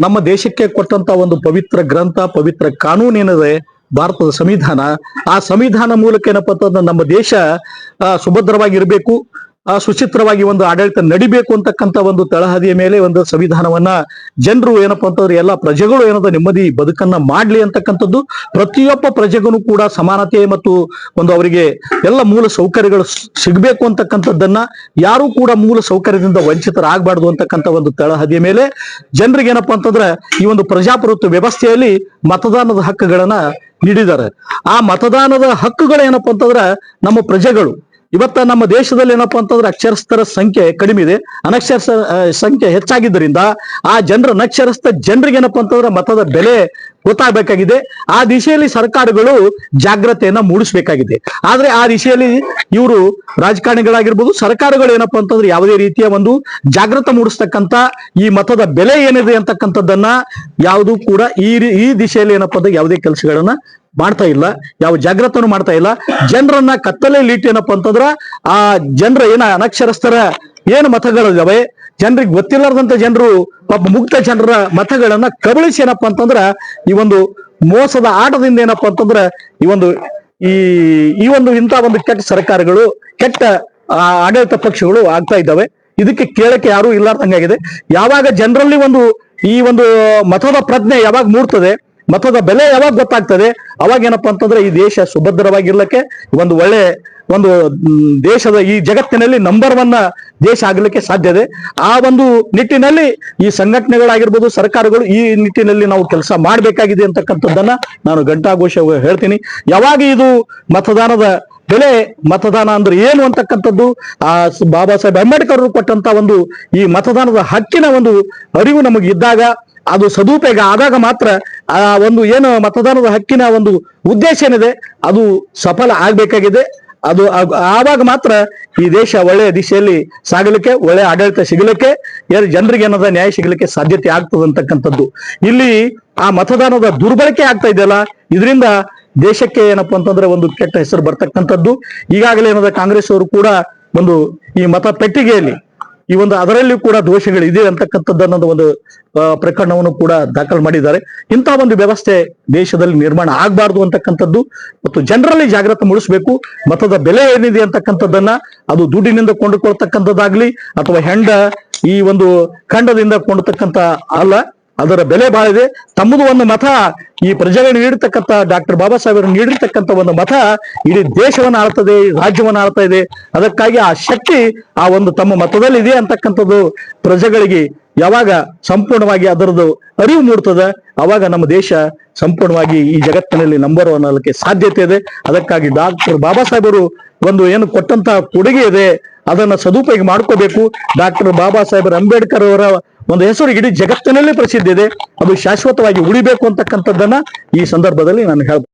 ನಮ್ಮ ದೇಶಕ್ಕೆ ಕೊಟ್ಟಂತ ಒಂದು ಪವಿತ್ರ ಗ್ರಂಥ, ಪವಿತ್ರ ಕಾನೂನು ಏನಿದೆ? ಭಾರತದ ಸಂವಿಧಾನ. ಆ ಸಂವಿಧಾನ ಮೂಲಕ ಏನಪ್ಪಾ ಅಂತಂದ್ರೆ ನಮ್ಮ ದೇಶ ಸುಭದ್ರವಾಗಿರ್ಬೇಕು. ಸುಚಿತ್ರವಾಗಿ ಒಂದು ಆಡಳಿತ ನಡಿಬೇಕು ಅಂತಕ್ಕಂಥ ಒಂದು ತಳಹದಿಯ ಮೇಲೆ ಒಂದು ಸಂವಿಧಾನವನ್ನ ಜನರು ಏನಪ್ಪಾ ಅಂತಂದ್ರೆ ಎಲ್ಲ ಪ್ರಜೆಗಳು ಏನದ ನೆಮ್ಮದಿ ಬದುಕನ್ನ ಮಾಡ್ಲಿ ಅಂತಕ್ಕಂಥದ್ದು, ಪ್ರತಿಯೊಬ್ಬ ಪ್ರಜೆಗೂ ಕೂಡ ಸಮಾನತೆ ಮತ್ತು ಒಂದು ಅವರಿಗೆ ಎಲ್ಲ ಮೂಲ ಸೌಕರ್ಯಗಳು ಸಿಗಬೇಕು ಅಂತಕ್ಕಂಥದ್ದನ್ನ ಯಾರು ಕೂಡ ಮೂಲ ಸೌಕರ್ಯದಿಂದ ವಂಚಿತರಾಗಬಾರ್ದು ಅಂತಕ್ಕಂಥ ಒಂದು ತಳಹದಿಯ ಮೇಲೆ ಜನರಿಗೆ ಏನಪ್ಪಾ ಅಂತಂದ್ರೆ ಈ ಒಂದು ಪ್ರಜಾಪ್ರಭುತ್ವ ವ್ಯವಸ್ಥೆಯಲ್ಲಿ ಮತದಾನದ ಹಕ್ಕುಗಳನ್ನ ನೀಡಿದ್ದಾರೆ. ಆ ಮತದಾನದ ಹಕ್ಕುಗಳು ಏನಪ್ಪಾ ಅಂತಂದ್ರೆ ನಮ್ಮ ಪ್ರಜೆಗಳು. ಇವತ್ತ ನಮ್ಮ ದೇಶದಲ್ಲಿ ಏನಪ್ಪಾ ಅಂತಂದ್ರೆ ಅಕ್ಷರಸ್ಥರ ಸಂಖ್ಯೆ ಕಡಿಮೆ ಇದೆ. ಅನಕ್ಷರಸ್ಥ ಸಂಖ್ಯೆ ಹೆಚ್ಚಾಗಿದ್ದರಿಂದ ಆ ಜನರ ಅನಕ್ಷರಸ್ಥ ಜನರಿಗೆ ಏನಪ್ಪಾ ಅಂತಂದ್ರೆ ಮತದ ಬೆಲೆ ಗೊತ್ತಾಗಬೇಕಾಗಿದೆ. ಆ ದಿಶೆಯಲ್ಲಿ ಸರ್ಕಾರಗಳು ಜಾಗ್ರತೆಯನ್ನ ಮೂಡಿಸಬೇಕಾಗಿದೆ. ಆದ್ರೆ ಆ ದಿಶೆಯಲ್ಲಿ ಇವರು ರಾಜಕಾರಣಿಗಳಾಗಿರ್ಬೋದು, ಸರ್ಕಾರಗಳು ಏನಪ್ಪಾ ಅಂತಂದ್ರೆ ಯಾವುದೇ ರೀತಿಯ ಒಂದು ಜಾಗೃತ ಮೂಡಿಸ್ತಕ್ಕಂತ ಈ ಮತದ ಬೆಲೆ ಏನಿದೆ ಅಂತಕ್ಕಂಥದ್ದನ್ನ ಯಾವುದು ಕೂಡ ಈ ಈ ದಿಶೆಯಲ್ಲಿ ಏನಪ್ಪಾ ಅಂದ್ರೆ ಯಾವುದೇ ಕೆಲಸಗಳನ್ನ ಮಾಡ್ತಾ ಇಲ್ಲ, ಯಾವ ಜಾಗೃತನು ಮಾಡ್ತಾ ಇಲ್ಲ. ಜನರನ್ನ ಕತ್ತಲೆಯಲ್ಲಿ ಲೀಟ್ ಏನಪ್ಪಾ ಅಂತಂದ್ರ, ಆ ಜನರ ಏನ ಅನಕ್ಷರಸ್ಥರ ಏನು ಮತಗಳಿದಾವೆ, ಜನರಿಗೆ ಗೊತ್ತಿಲ್ಲದಂತ ಜನರು, ಪಾಪ ಮುಕ್ತ ಜನರ ಮತಗಳನ್ನ ಕಬಳಿಸಿ ಏನಪ್ಪಾ ಅಂತಂದ್ರ, ಈ ಒಂದು ಮೋಸದ ಆಟದಿಂದ ಏನಪ್ಪಾ ಅಂತಂದ್ರ, ಈ ಒಂದು, ಈ ಈ ಒಂದು ಇಂಥ ಒಂದು ಕೆಟ್ಟ ಸರ್ಕಾರಗಳು, ಕೆಟ್ಟ ಆಡಳಿತ ಪಕ್ಷಗಳು ಆಗ್ತಾ ಇದ್ದಾವೆ. ಇದಕ್ಕೆ ಕೇಳಕ್ಕೆ ಯಾರು ಇಲ್ಲಾರ್ದಂಗಾಗಿದೆ. ಯಾವಾಗ ಜನರಲ್ಲಿ ಒಂದು ಈ ಒಂದು ಮತದ ಪ್ರಜ್ಞೆ ಯಾವಾಗ ಮೂಡ್ತದೆ ಮತದ ಬೆಲೆ ಯಾವಾಗ ಗೊತ್ತಾಗ್ತದೆ? ಅವಾಗ ಏನಪ್ಪಾ ಅಂತಂದ್ರೆ ಈ ದೇಶ ಸುಭದ್ರವಾಗಿರ್ಲಿಕ್ಕೆ ಒಂದು ಒಳ್ಳೆ ಒಂದು ದೇಶದ ಈ ಜಗತ್ತಿನಲ್ಲಿ ನಂಬರ್ ಒನ್ ದೇಶ ಆಗಲಿಕ್ಕೆ ಇದೆ. ಆ ಒಂದು ನಿಟ್ಟಿನಲ್ಲಿ ಈ ಸಂಘಟನೆಗಳಾಗಿರ್ಬೋದು, ಸರ್ಕಾರಗಳು ಈ ನಿಟ್ಟಿನಲ್ಲಿ ನಾವು ಕೆಲಸ ಮಾಡಬೇಕಾಗಿದೆ ಅಂತಕ್ಕಂಥದ್ದನ್ನ ನಾನು ಘಂಟಾಘೋಷ ಹೇಳ್ತೀನಿ. ಯಾವಾಗ ಇದು ಮತದಾನದ ಬೆಲೆ, ಮತದಾನ ಅಂದ್ರೆ ಏನು ಅಂತಕ್ಕಂಥದ್ದು? ಆ ಬಾಬಾ ಸಾಹೇಬ್ ಅಂಬೇಡ್ಕರ್ ಕೊಟ್ಟಂತ ಒಂದು ಈ ಮತದಾನದ ಹಕ್ಕಿನ ಒಂದು ಅರಿವು ನಮಗೆ ಇದ್ದಾಗ ಅದು ಸದುಪಯೋಗ ಆದಾಗ ಮಾತ್ರ ಆ ಒಂದು ಏನು ಮತದಾನದ ಹಕ್ಕಿನ ಒಂದು ಉದ್ದೇಶ ಏನಿದೆ, ಅದು ಸಫಲ ಆಗ್ಬೇಕಾಗಿದೆ. ಅದು ಆವಾಗ ಮಾತ್ರ ಈ ದೇಶ ಒಳ್ಳೆಯ ದಿಶೆಯಲ್ಲಿ ಸಾಗಲಿಕ್ಕೆ, ಒಳ್ಳೆಯ ಆಡಳಿತ ಸಿಗಲಿಕ್ಕೆ ಜನರಿಗೆ ಏನದ ನ್ಯಾಯ ಸಿಗಲಿಕ್ಕೆ ಸಾಧ್ಯತೆ ಆಗ್ತದೆ ಅಂತಕ್ಕಂಥದ್ದು. ಇಲ್ಲಿ ಆ ಮತದಾನದ ದುರ್ಬಳಕೆ ಆಗ್ತಾ ಇದೆಯಲ್ಲ, ಇದರಿಂದ ದೇಶಕ್ಕೆ ಏನಪ್ಪಾ ಅಂತಂದ್ರೆ ಒಂದು ಕೆಟ್ಟ ಹೆಸರು ಬರ್ತಕ್ಕಂಥದ್ದು. ಈಗಾಗಲೇ ಏನದ ಕಾಂಗ್ರೆಸ್ ಅವರು ಕೂಡ ಒಂದು ಈ ಮತ ಪೆಟ್ಟಿಗೆಯಲ್ಲಿ ಈ ಒಂದು ಅದರಲ್ಲಿ ಕೂಡ ದೋಷಗಳಿದೆ ಅಂತಕ್ಕಂಥದ್ದನ್ನೊಂದು ಒಂದು ಪ್ರಕರಣವನ್ನು ಕೂಡ ದಾಖಲು ಮಾಡಿದ್ದಾರೆ. ಇಂಥ ಒಂದು ವ್ಯವಸ್ಥೆ ದೇಶದಲ್ಲಿ ನಿರ್ಮಾಣ ಆಗಬಾರ್ದು ಅಂತಕ್ಕಂಥದ್ದು ಮತ್ತು ಜನರಲ್ಲಿ ಜಾಗೃತಿ ಮೂಡಿಸಬೇಕು. ಮತದ ಬೆಲೆ ಏನಿದೆ ಅಂತಕ್ಕಂಥದ್ದನ್ನ ಅದು ದುಡ್ಡಿನಿಂದ ಕೊಂಡುಕೊಳ್ತಕ್ಕಂಥದ್ದಾಗ್ಲಿ ಅಥವಾ ಹೆಂಡ ಈ ಒಂದು ಖಂಡದಿಂದ ಕೊಂಡತಕ್ಕಂಥ ಅಲ್ಲ. ಅದರ ಬೆಲೆ ಬಾಳಿದೆ ತಮ್ಮದು ಒಂದು ಮತ, ಈ ಪ್ರಜೆಗಳು ನೀಡಿರ್ತಕ್ಕಂಥ, ಡಾಕ್ಟರ್ ಬಾಬಾ ಸಾಹೇಬರು ನೀಡಿರ್ತಕ್ಕಂಥ ಒಂದು ಮತ ಇಡೀ ದೇಶವನ್ನ ಆಳ್ತದೆ ರಾಜ್ಯವನ್ನು ಆಳ್ತಾ ಇದೆ. ಅದಕ್ಕಾಗಿ ಆ ಶಕ್ತಿ ಆ ಒಂದು ತಮ್ಮ ಮತದಲ್ಲಿ ಇದೆ ಅಂತಕ್ಕಂಥದ್ದು ಪ್ರಜೆಗಳಿಗೆ ಯಾವಾಗ ಸಂಪೂರ್ಣವಾಗಿ ಅದರದ್ದು ಅರಿವು ಮೂಡ್ತದೆ, ಅವಾಗ ನಮ್ಮ ದೇಶ ಸಂಪೂರ್ಣವಾಗಿ ಈ ಜಗತ್ತಿನಲ್ಲಿ ನಂಬರ್ ಒನ್ ಆಗಲಿಕ್ಕೆ ಸಾಧ್ಯತೆ ಇದೆ. ಅದಕ್ಕಾಗಿ ಡಾಕ್ಟರ್ ಬಾಬಾ ಸಾಹೇಬರು ಒಂದು ಏನು ಕೊಟ್ಟಂತ ಕೊಡುಗೆ ಇದೆ, ಅದನ್ನ ಸದುಪಯೋಗ ಮಾಡ್ಕೋಬೇಕು. ಡಾಕ್ಟರ್ ಬಾಬಾ ಸಾಹೇಬರ್ ಅಂಬೇಡ್ಕರ್ ಅವರ ಒಂದು ಹೆಸರು ಇಡೀ ಜಗತ್ತಿನಲ್ಲಿ ಪ್ರಸಿದ್ಧ ಇದೆ. ಅದು ಶಾಶ್ವತವಾಗಿ ಉಳಿಬೇಕು ಅಂತಕ್ಕಂಥದ್ದನ್ನ ಈ ಸಂದರ್ಭದಲ್ಲಿ ನಾನು ಹೇಳ್ತೀನಿ